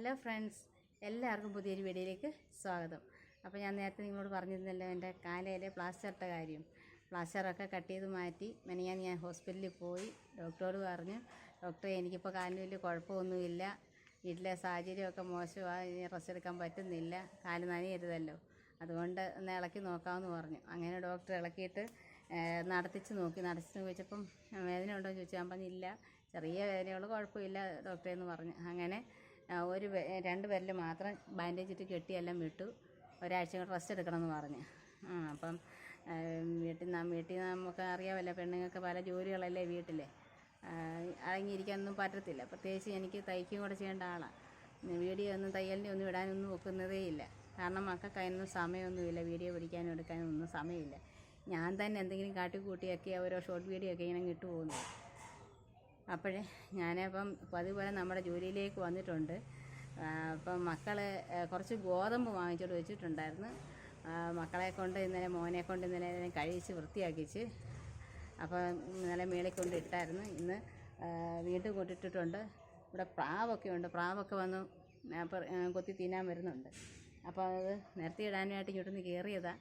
Hello friends എല്ലാവർക്കും പുതിയൊരു വീഡിയോയിലേക്ക് സ്വാഗതം. അപ്പോൾ ഞാൻ നേരത്തെ നിങ്ങളോട് പറഞ്ഞിരുന്നല്ലോ എന്റെ കാലയിലെ പ്ലാസ്റ്ററിട്ട കാര്യം. പ്ലാസ്റ്ററൊക്കെ കട്ട് ചെയ്ത് മാറ്റി മെനിയാൻ ഞാൻ ഹോസ്പിറ്റലിൽ പോയി. ഡോക്ടറോട് പറഞ്ഞു ഡോക്ടറെ എനിക്കിപ്പോൾ കാലിന് വലിയ കുഴപ്പമൊന്നുമില്ല. വീട്ടിലെ സാഹചര്യമൊക്കെ മോശമാണ് ഇനി റെസ്റ്റ് എടുക്കാൻ പറ്റുന്നില്ല. കാൽ നനയരുതല്ലോ. അതുകൊണ്ട് ഒന്ന് ഇളക്കി നോക്കാമെന്ന് പറഞ്ഞു. അങ്ങനെ ഡോക്ടർ ഇളക്കിയിട്ട് നടത്തിച്ച് നോക്കി. നടത്തിച്ച് ചോദിച്ചപ്പം വേദന ഉണ്ടോ? എന്ന് ചോദിച്ചു. ഞാൻ പറഞ്ഞില്ല ചെറിയ വേദനയുള്ളൂ കുഴപ്പമില്ല ഡോക്ടറെ എന്ന് പറഞ്ഞു. അങ്ങനെ ഒരു രണ്ട് പേരിൽ മാത്രം ബാൻഡേജ് ഇട്ട് കെട്ടിയെല്ലാം വിട്ടു. ഒരാഴ്ച റെസ്റ്റ് എടുക്കണമെന്ന് പറഞ്ഞു. ആ അപ്പം വീട്ടിൽ നിന്ന് വീട്ടിൽ നമുക്ക് അറിയാമല്ലോ പെണ്ണുങ്ങൾക്ക് പല ജോലികളല്ലേ വീട്ടിൽ അടങ്ങിയിരിക്കാനൊന്നും പറ്റത്തില്ല. പ്രത്യേകിച്ച് എനിക്ക് തയ്ക്കും കൂടെ ചെയ്യേണ്ട ആളാണ് വീഡിയോ ഒന്നും തയ്യലിന്റെ ഒന്നും ഇടാനൊന്നും ഒക്കുന്നതേ ഇല്ല. കാരണം മക്കൾക്ക് അതിനൊന്നും സമയമൊന്നുമില്ല. വീഡിയോ പിടിക്കാനും എടുക്കാനും ഒന്നും സമയമില്ല. ഞാൻ തന്നെ എന്തെങ്കിലും കാട്ടിക്കൂട്ടിയൊക്കെ ഓരോ ഷോർട്ട് വീഡിയോ ഒക്കെ ഇങ്ങനെ ഇട്ടു പോകുന്നത്. അപ്പോഴേ ഞാനപ്പം പതിപോലെ നമ്മുടെ ജോലിയിലേക്ക് വന്നിട്ടുണ്ട്. അപ്പം മക്കൾ കുറച്ച് ഗോതമ്പ് വാങ്ങിച്ചോണ്ട് വെച്ചിട്ടുണ്ടായിരുന്നു. മക്കളെ കൊണ്ട് ഇന്നലെ മോനെ കൊണ്ട് ഇന്നലെ കഴിച്ച് വൃത്തിയാക്കിച്ച് അപ്പം ഇന്നലെ മേളിൽ കൊണ്ട് ഇട്ടായിരുന്നു. ഇന്ന് വീണ്ടും കൊണ്ടിട്ടിട്ടുണ്ട്. ഇവിടെ പ്രാവൊക്കെ ഉണ്ട്. പ്രാവൊക്കെ വന്ന് കൊത്തി തിന്നാൻ വരുന്നുണ്ട്. അപ്പോൾ അത് നിരത്തി ഇടാനായിട്ട് ഇങ്ങോട്ടൊന്ന് കയറിയതാണ്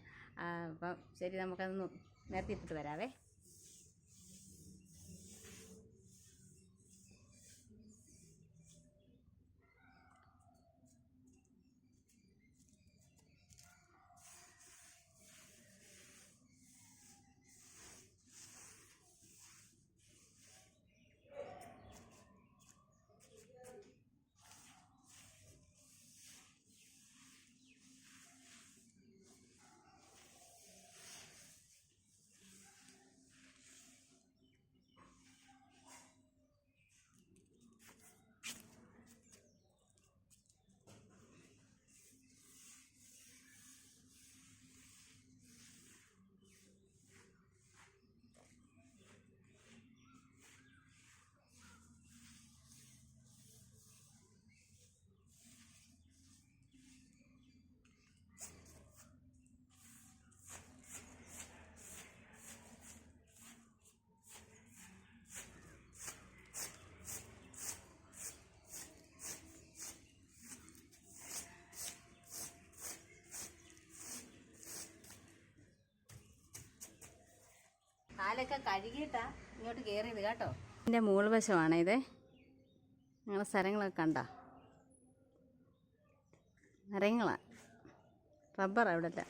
അപ്പം ശരി നമുക്കതൊന്ന് നിരത്തി ഇട്ടിട്ട് വരാവേ. കാലൊക്കെ കഴുകിയിട്ടാ ഇങ്ങോട്ട് കയറിയത് കേട്ടോ. എന്റെ മുകൾ വശമാണ് ഇത് ഞങ്ങളുടെ സ്ഥലങ്ങളൊക്കെ കണ്ട? മരങ്ങളാ. റബ്ബറാ അവിടെ എല്ലാം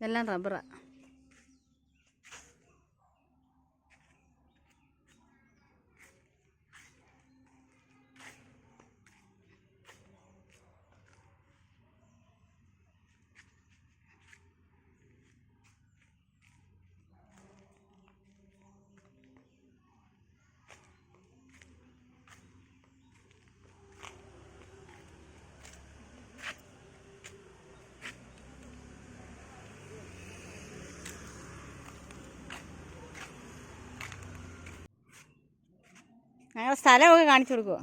ഇതെല്ലാം റബ്ബറാ. ഞങ്ങളുടെ സ്ഥലമൊക്കെ കാണിച്ചു കൊടുക്കുമോ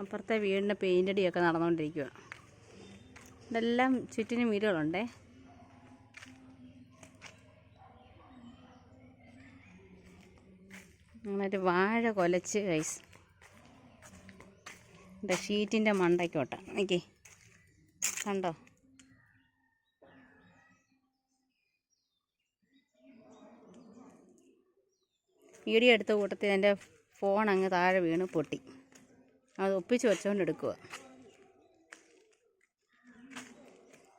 അപ്പുറത്തെ വീടിന്റെ പെയിന്റ് അടിയൊക്കെ നടന്നുകൊണ്ടിരിക്കുക ഇതെല്ലാം ചുറ്റിനും വീടുകളുണ്ടേ. അങ്ങനൊരു വാഴ കൊലച്ച് കൈസ് എന്റെ ഷീറ്റിന്റെ മണ്ടയ്ക്കോട്ട. എനിക്ക് കണ്ടോ? വീഡിയോ എടുത്ത കൂട്ടത്തിൽ എന്റെ ഫോൺ അങ്ങ് താഴെ വീണ് പൊട്ടി. അത് ഒപ്പിച്ച് വെച്ചോണ്ട് എടുക്കുക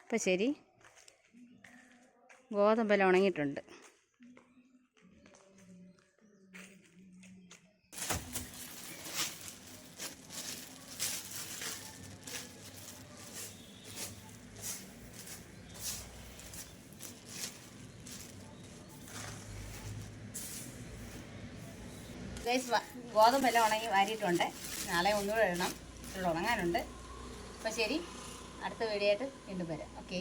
അപ്പം ശരി. ഗോതമ്പെല്ലാം ഉണങ്ങിയിട്ടുണ്ട്. ഗോതമ്പെല്ലാം ഉണങ്ങി വാരിയിട്ടുണ്ട്. നാളെ ഒന്നുകൂടെ ഇടണം ഉണങ്ങാനുണ്ട് അപ്പോൾ ശരി അടുത്ത വീഡിയോ ആയിട്ട് വീണ്ടും വരാം. ഓക്കെ.